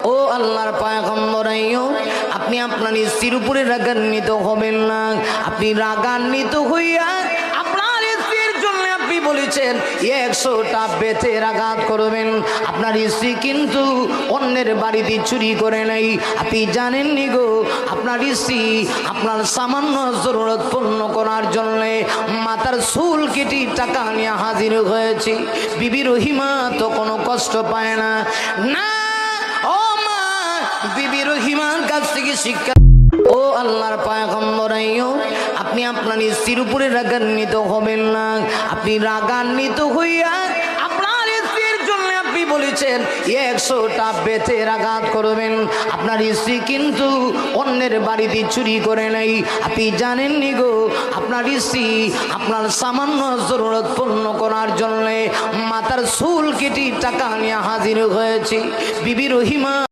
ও আল্লাহর পায়গম্বরাইও, আপনি আপনার স্ত্রীর উপরে রাগান্বিত হবেন না। আপনি রাগান্বিত হইয়া আপনার স্ত্রীর জন্য আপনি বলেছেন, একশোটা বেতে আঘাত করবেন। আপনার স্ত্রী কিন্তু অন্যের বাড়িতে চুরি করে নাই। আপনি জানেননি গো, আপনার স্ত্রী আপনার সামান্য জরুরত পূর্ণ করার জন্য মাথার চুল কেটে টাকা নিয়ে হাজির হয়েছে। বিবি রহিমা তো কোনো কষ্ট পায় না। না বিবি রহিমার কাছ থেকে শিক্ষা। ও আল্লাহর পায়গম্বরাইও আপনি আপনার স্ত্রীর উপরে রাগান্বিত হবেন না। আপনি রাগান্বিত হইয়া আপনার স্ত্রীর জন্য আপনি বলেছেন, একশোটা বেতে আঘাত করবেন। আপনার স্ত্রী কিন্তু অন্যের বাড়িতে চুরি করে নাই। আপনি জানেননি গো, আপনার স্ত্রী আপনার সামান্য জরুরত পূর্ণ করার জন্য মাথার চুল কেটে টাকা নিয়ে হাজির হয়েছে। বিবি রহিমা